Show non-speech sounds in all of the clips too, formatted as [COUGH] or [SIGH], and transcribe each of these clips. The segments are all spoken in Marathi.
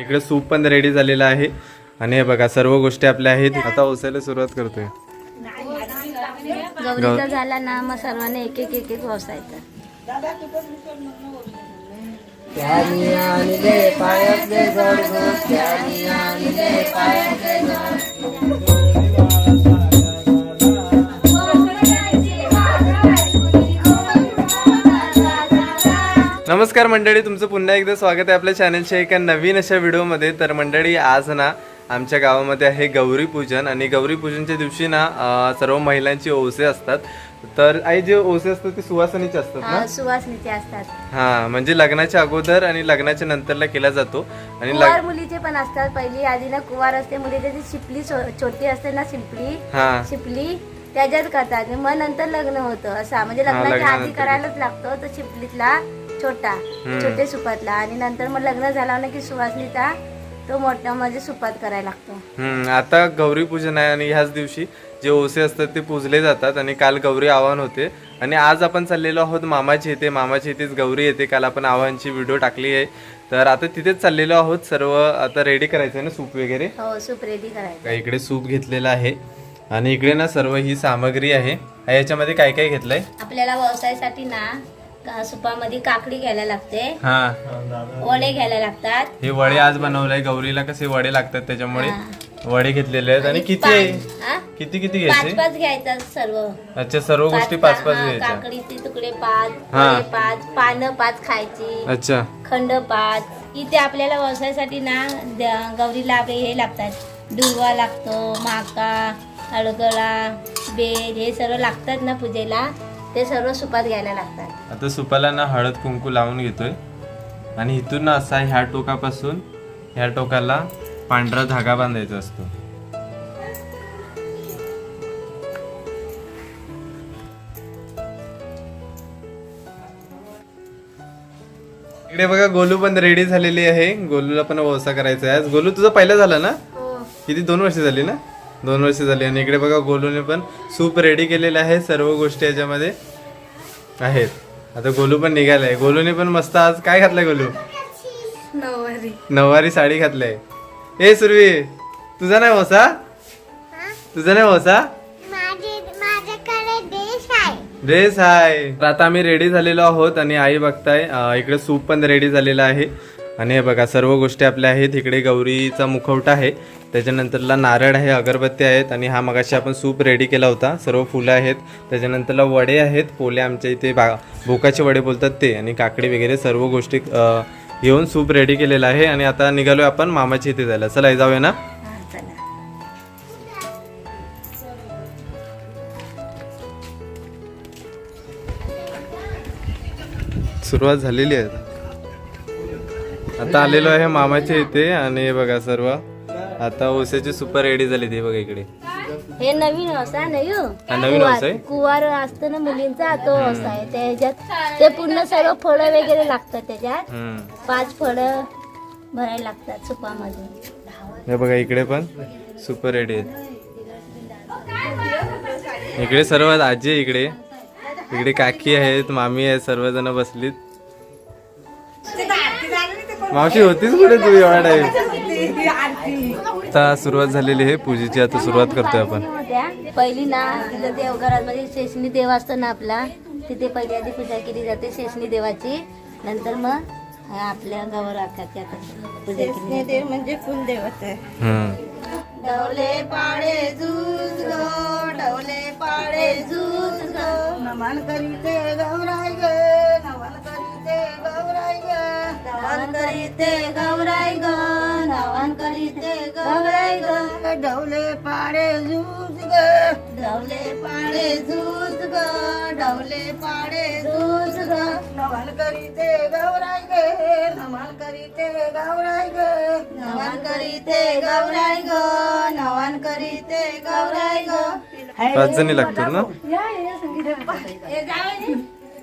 इकडे सूप पण रेडी झालेला आहे. आणि हे बघा सर्व गोष्टी आपल्या आहेत. आता ओसायला सुरुवात करतोय. गौरीचा झाला ना मग सर्वांना एक एक एक एक वसायचा नमस्कार मंडळी तुमचं पुन्हा एकदा स्वागत आहे आपल्या चॅनलच्या एका नवीन अशा व्हिडिओमध्ये. तर मंडळी आज ना आमच्या गावामध्ये आहे गौरी पूजन आणि गौरी पूजनच्या दिवशी ना सर्व महिलांची ओसे असतात. तर आई जे ओसे असतात ते सुवासनीचे असतात ना? हा, सुवासनीचे असतात. हा म्हणजे लग्नाच्या अगोदर आणि लग्नाच्या नंतरला केला जातो. आणि कुवार मुलीचे पण असतात. पहिली आधी ना कुवार असते मुलीची शिपली छोटी असते ना शिपली. हा. शिपली त्याच्यात करतात. मग नंतर लग्न होतं असा. म्हणजे लग्नाच्या आधी. करायलाच लागतो तो शिपलीतला छोटा छोटे सुपातला. आणि नंतर मग लग्न झालं ना की सुवासनीचा तो मोठा म्हणजे सुपात करायला लागतो. हम्म आता गौरी पूजन आहे आणि ह्याच दिवशी जे ओसे असतात ते पूजले जातात आणि काल गौरी आव्हान होते. आणि आज आपण चाललेलो आहोत मामाची इथे. मामाची इथेच गौरी येते. काल आपण आव्हानची व्हिडिओ टाकली आहे. तर आता तिथेच चाललेलो आहोत. सर्व आता रेडी करायचं आहे ना सूप वगैरे? हो सूप रेडी करायचं का इकडे सूप घेतलेलं आहे. आणि इकडे ना सर्व ही सामग्री आहे. याच्यामध्ये काय काय घेतलंय? आपल्याला व्यवसायासाठी ना सुपामध्ये काकडी घ्यायला लागते. हा. वडे घ्यायला लागतात. हे वडे आज बनवलंय. गौरीला कसे वडे लागतात त्याच्यामुळे वडे घेतलेले आहेत. आणि किती आहे? किती किती पाच घ्यायचे? पाच घ्यायचं सर्व. अच्छा सर्व गोष्टी पाच पाच हा, घ्यायच्या. काकडीचे तुकडे पाच हा. वडे पाच पानं पाच खायची. अच्छा. खंड पाच. इथे आपल्याला व्यवसायासाठी ना द- गौरीला आपले हे लागतात. दुर्वा लागतो माका हळगळा बेल हे सर्व लागतात ना पूजेला. ते सर्व सुपात घ्यायला लागतात. आता सुपाला ना हळद कुंकू लावून घेतोय. आणि इथून ना असा ह्या टोकापासून ह्या टोकाला पांढरा धागा बांधायचा असतो. इकडे बघा गोलू पण रेडी झालेली आहे. गोलूला पण वसा करायचा आहे. आज गोलू तुझा पहिला झाला ना? किती? दोन वर्ष झाली ना? दोन वर्ष झाली. आणि इकडे बघा गोलूने पण सूप रेडी केलेलं आहे सर्व गोष्टी याच्यामध्ये. आहेत. आता गोलू पण निघालाय. गोलूने पण मस्त आज काय घातलंय गोलू? नऊवारी. साडी घातलंय. ए सुरवी तुझा नाही वसा? तुझा नाही वसा? ड्रेस आहे. तर आता आम्ही रेडी झालेलो आहोत आणि आई बघताय इकडे सूप पण रेडी झालेला आहे. आणि हे बघा सर्व गोष्टी आपल्या आहेत. इकडे गौरीचा मुखवटा आहे. त्याच्यानंतरला नारळ आहे अगरबत्ती आहेत आणि हा मगाशी आपण सूप रेडी केला होता. सर्व फुलं आहेत. त्याच्यानंतरला वडे आहेत. पोले आमच्या इथे बा भोकाचे वडे बोलतात ते आणि काकडी वगैरे सर्व गोष्टी घेऊन सूप रेडी केलेलं आहे. आणि आता निघालोय आपण मामाची इथे जायला. चला जाऊया ना? सुरुवात झालेली आहे आता आलेलो आहे मामाच्या इथे आणि हे बघा सर्व. आता ओसेची सुपर रेडी झाली ती बघा इकडे. हे नवीन व्यवसाय नाही हो. हा नवीन कुवार- व्यवसाय कुवार असतो ना मुलींचा तो व्यवसाय त्याच्यात ते पूर्ण सर्व फळं वगैरे लागतात त्याच्यात. हम्म. पाच फळं भरायला लागतात सुपामध्ये हे बघा इकडे पण सुपर रेडी आहेत. इकडे सर्व आजी आहे इकडे. इकडे काकी आहेत मामी आहेत सर्वजण बसलीत. मावशी होतीच कुठे तू? एवढा टाइम आता सुरुवात झालेली आहे पूजेची आता सुरुवात करतोय आपण. पहिली ना तिथं देवघरात म्हणजे शेषणी देव असतो ना आपला तिथे पहिली आधी पूजा केली जाते शेषणी देवाची. नंतर मग हा आपल्या गावावर आखाच्या पूजा केली जाते. म्हणजे कुलदेवत आहे. डवले पाडे जूज गो डवले पाडे जूज गो. नमन करीते गौराय ग. करीते गौराय ग. नमन करीते गौराय ग. करीते डवले पाडे जूज ग. डवले पाडे जूज ग. डवले पाडे जूज ग. करीते गौराय ग. नमन करीते गौराय ग. नमन करीते गौराय ग. नमन करीते गौराय ग. पाच जणी लागतात ना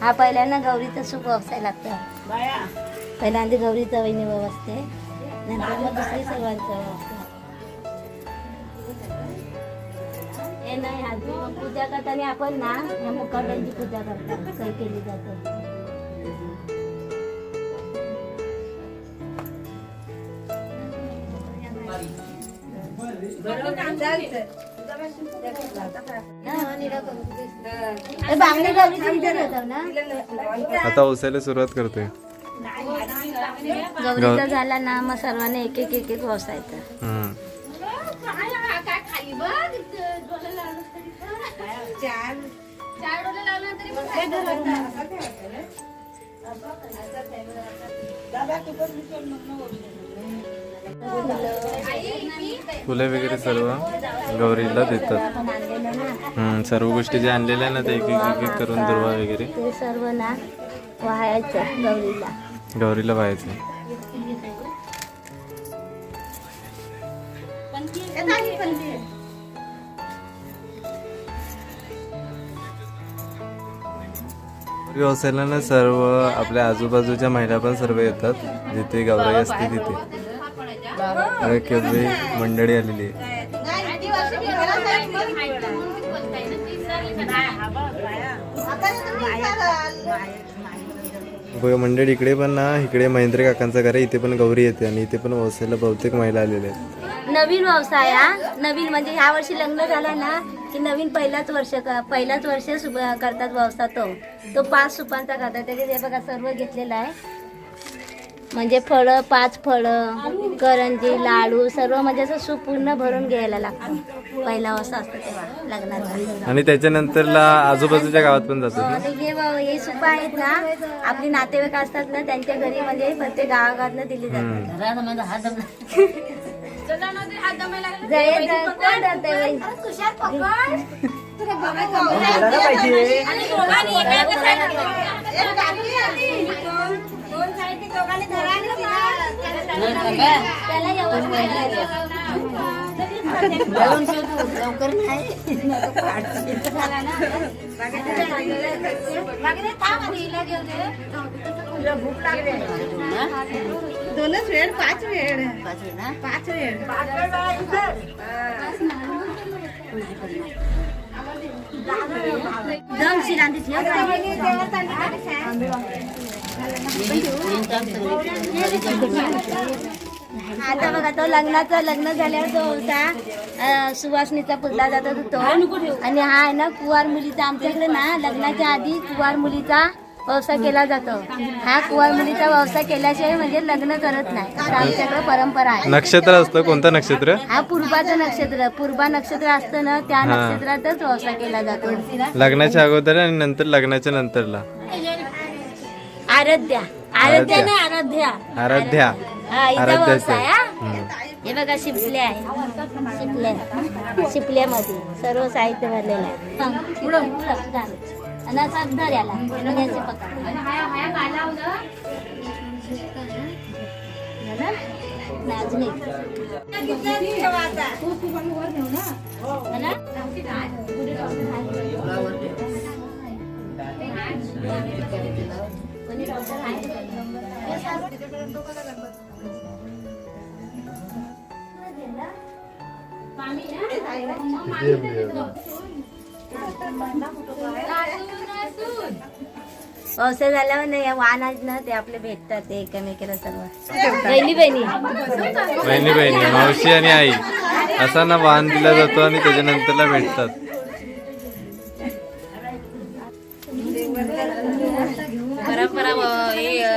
हा पहिल्यांदा गौरीचं सूप व्यवसाय लागतं. पहिल्यांदा गौरीचं वहिनी असते. नंतर मग दुसरी सर्वांचं असते. हे नाही अजून पूजा करताना आपण ना या मुखवट्यांची पूजा करतात काही केली जाते. आता ओसायला सुरुवात करतोय गौरीचा झाला ना मग सर्वांना एक एक एक एक येतं हम्म. फुले वगैरे सर्व गौरीला देतात. सर्व गोष्टी जे आणलेल्या ना ते एक एक करून दुर्वा वगैरे. सर्व ना वाहायचं गौरीला. गौरीला व्हायचं. व्यवसायाला ना सर्व आपल्या आजूबाजूच्या महिला पण सर्व येतात. जिथे गौराई असते तिथे. अरे केवढी मंडळी आलेली आहे. बघा मंडळी इकडे पण ना इकडे महेंद्र काकांचं घर आहे इथे पण गौरी येते आणि इथे पण व्यवसायाला बहुतेक महिला आलेल्या आहेत. नवीन व्यवसाय हा? नवीन म्हणजे ह्या वर्षी लग्न झालं ना की नवीन पहिलाच वर्ष पहिलाच वर्ष सुप- करतात व्यवसाय तो. तो पाच सुपांचा करतात. त्याच्यात हे बघा सर्व घेतलेला आहे. म्हणजे फळं पाच फळं करंजी लाडू सर्व म्हणजे असं सूप पूर्ण भरून घ्यायला लागतं. पहिला व्यवसाय असतो तेव्हा लग्नाचा. आणि त्याच्यानंतरला आजूबाजूच्या गावात पण आणि हे व- हे सुप आहेत ना आपली नातेवाईक असतात ना त्यांच्या घरी म्हणजे प्रत्येक गावागावात दिली जातात. जय जय कोण धरतंय बाई? त्याला दोनच वेळ पाच वेळ पाच वेळ दम शिरांती ठेव आता बघा तो लग्नाचा लग्न झाल्यावर तो होता सुवासनीचा पुजला जात होता तो. आणि हा आहे ना कुवार मुलीचा. आमच्याकडे ना लग्नाच्या आधी कुवार मुलीचा व्यवसाय केला जातो. हा कुवार मुलीचा व्यवसाय केल्याशिवाय म्हणजे लग्न करत नाही. तर आमच्याकडे परंपरा आहे. नक्षत्र असतं कोणतं नक्षत्र? हा पूर्वाचं नक्षत्र. पूर्वा नक्षत्र असतं ना त्या नक्षत्रातच व्यवसाय केला जातो. लग्नाच्या अगोदर आणि नंतर लग्नाच्या नंतरला. आराध्या आराध्या नाही आराध्या आराध्या हा इथं आराध्याचं. व्यवसाय हा. हे बघा शिपल्या आहे शिपल्या शिपल्यामध्ये सर्व साहित्य भरलेलं आहे सांग, पुढं, पुढं, घाल. आणि असं धर याला आणि याचे पकड. झालं? नाही, अजून एक. झालं? कोणी व्यवसाय झाल्यावर नाही या वाहन आहेत ना ते आपले भेटतात ते एकमेकाला सर्व. बहिणी बहिणी. बहिणी बहिणी मावशी आणि आई. असा ना वाहन दिला जातो आणि त्याच्यानंतरला भेटतात.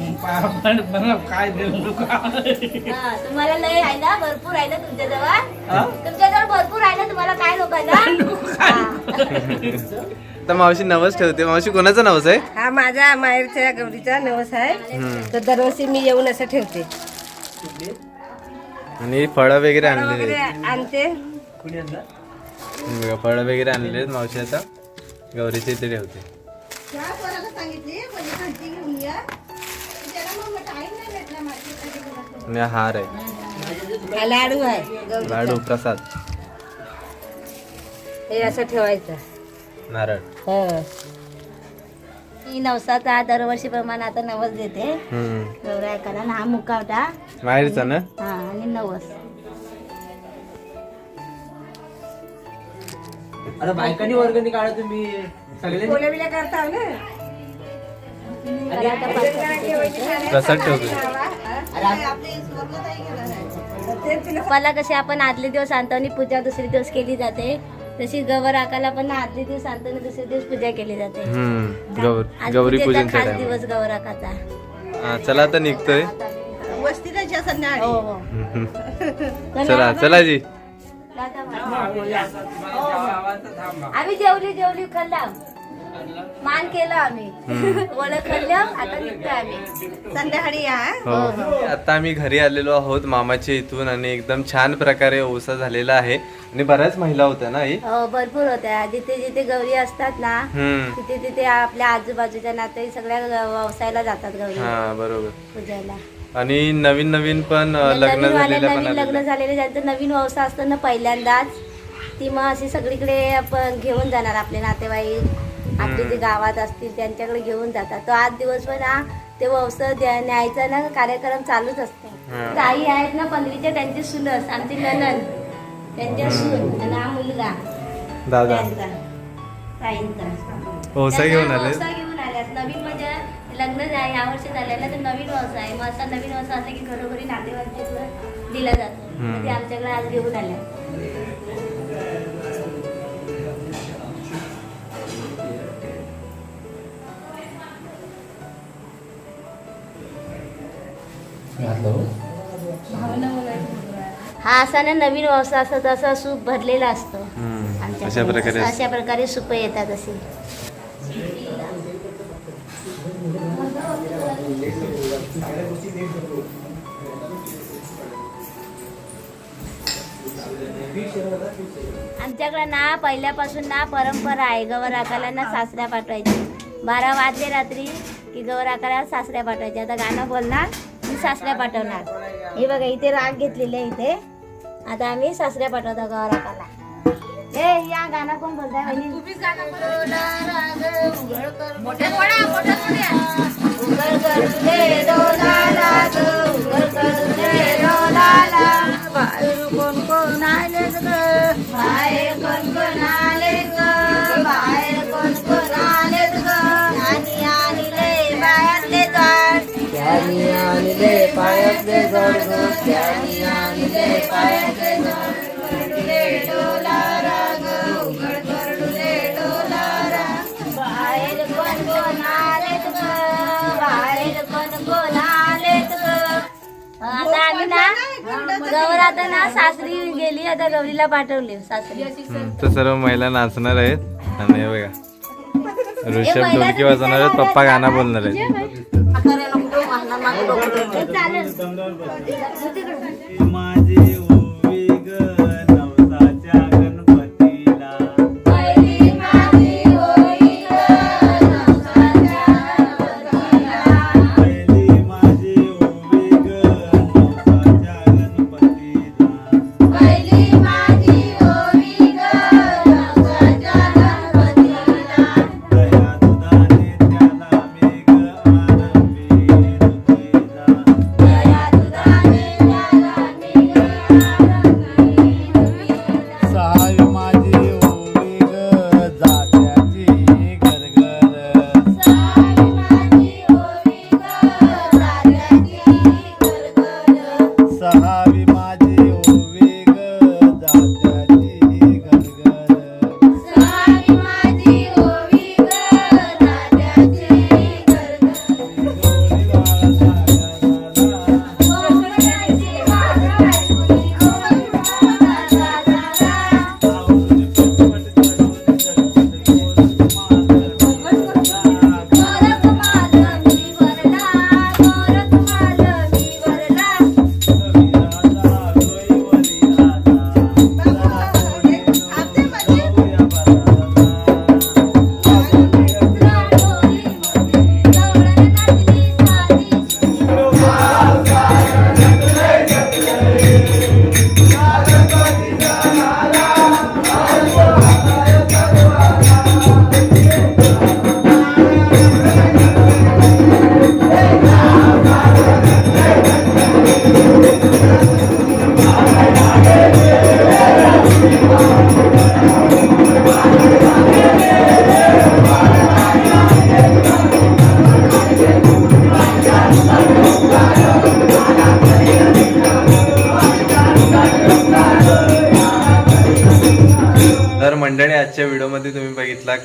वापरत नाही तिला आता जेवून जा. परत पण असं आता- पाया पडतात हा, तुम्हाला लय आहे ना भरपूर आहे ना तुमच्याजवळ? तुमच्याजवळ भरपूर आहे ना तुम्हाला काय लोकांना तर मावशी नवस ठेवते. मावशी कोणाचं नवस आहे? हा माझ्या माहेरच्या गौरीचा नवस आहे. तर दरवर्षी मी येऊन असं ठेवते. आणि फळं वगैरे आणलेली वगैरे आहेत. आणते. बघा, फळं वगैरे आणलेली आहेत. मावशी आता गौरीच्या इथे ठेवते. आणि हा हार आहे. लाडू आहे. लाडू प्रसाद. हे असं ठेवायचं. नारळ. हा. मी नवसाचा दरवर्षी प्रमाणे आता नवस देते. हा मुकावटा माहेरचा ना? हा आणि नवस. आता बायकांनी वर्गणी काढा तुम्ही? सगळे करता ना? प्रसाद ठेवते मला कसे आपण आदले दिवस आणतो आणि पूजा दुसरे दिवस केली जाते. तशी गवर आकाला पण आदले दिवस आणतो आणि दुसरे दिवस पूजा केली जाते. गौर आज गौरी पूजेचा पूजनच्या खास दिवस गवर आकाचा. चला आता निघतोय. हो हो. [LAUGHS] चला चला जी. आम्ही जेवली जेवली खाल्ला. मान केलं आम्ही. ओळख खाल्लं आता निघतो आम्ही. संध्याकाळी या हो? आता आम्ही घरी आलेलो आहोत मामाच्या इथून आणि एकदम छान प्रकारे ओसा झालेला आहे. आणि बऱ्याच महिला होत्या ना आई हो भरपूर होत्या. जिथे जिथे गौरी असतात ना हम्म. तिथे तिथे आपल्या आजूबाजूच्या नाते सगळ्या व्यवसायाला जातात गौरी. हा बरोबर. पूजायला आणि नवीन नवीन पण अ, लग्न नवीन वाले झालेल्या पण नवीन लग्न आलेल्या. झालेले ज्यांचं नवीन व्यवसाय असतो ना पहिल्यांदाच ती मग अशी सगळीकडे आपण घेऊन जाणार आपले नातेवाईक. आपले जे गावात असतील त्यांच्याकडे घेऊन जातात. तो आज दिवस पण हा ते व्यवसाय द्या- न्यायचा ना कार्यक्रम चालूच असतो. ताई आहेत ना पंधरीच्या त्यांची सुनस आमची ननन त्यांच्या सून आणि हा मुलगा. दादा. ओसा घेऊन आले व्यवसाय घेऊन आल्यात. नवीन म्हणजे लग्न जा- यावर्षी झालेलं तर नवीन व्यवसाय मग असा नवीन व्यवसाय असला की घरोघरी नातेवाईकांना दिला जातो. ते आमच्याकडे आज घेऊन आल्या हा असा ना नवीन व्यवसाय असतो तसा सूप भरलेला असतो. आमच्याकडे. अशा प्रकारे अशा प्रकारे सुप येतात अशी आमच्याकडे ना पहिल्यापासून ना परंपरा आहे गवर आकाला ना सासऱ्या पाठवायची बारा वाजले रात्री की गवर आकाला सासऱ्या पाठवायची आता गाणं बोलणार सासऱ्या पाठवणार. हे बघा इथे राग घेतलेले आहे इथे. आता आम्ही सासऱ्या पाठवतो गवर आकाला ए या गाणं कोण बोलताय वहिनी? आता ना सासरी गेली आता गौरीला पाठवली सासरी तर सर्व महिला नाचणार आहेत. आणि बघा. ऋषभ ढोलकी वाजवणार आहेत पप्पा गाणं बोलणार आहेत. चालेल.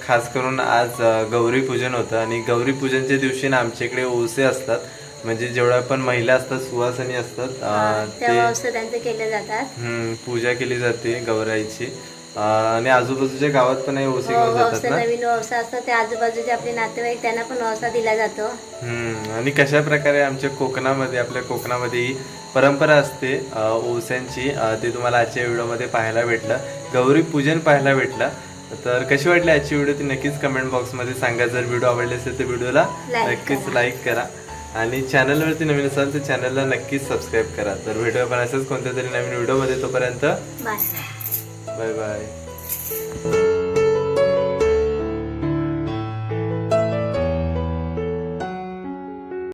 खास करून आज गौरी पूजन होतं आणि गौरी पूजनच्या दिवशी ना आमच्या इकडे ओसे असतात. म्हणजे जेवढ्या पण महिला असतात सुवासनी असतात ते जातात. पूजा केली जाते गौराईची. आणि आजूबाजूच्या गावात पण हे ओसे घेऊन जातात नवीन व्यवसाय असतो ते आजूबाजूचे आपले नातेवाईक त्यांना पण व्यवसाय दिला जातो. आणि कशा प्रकारे आमच्या कोकणामध्ये आपल्या कोकणामध्ये ही परंपरा असते ओस्यांची ते तुम्हाला आजच्या व्हिडिओमध्ये पाहायला भेटलं. गौरी पूजन पाहायला भेटलं. तर कशी वाटली आजची व्हिडिओ ती नक्कीच कमेंट बॉक्समध्ये सांगा. जर व्हिडिओ आवडले असेल तर व्हिडिओला नक्कीच. लाईक करा. आणि चॅनलवरती नवीन असाल तर चॅनलला नक्कीच सबस्क्राईब करा. तर भेटूया पण असंच कोणत्या तरी नवीन व्हिडिओमध्ये तोपर्यंत बाय बाय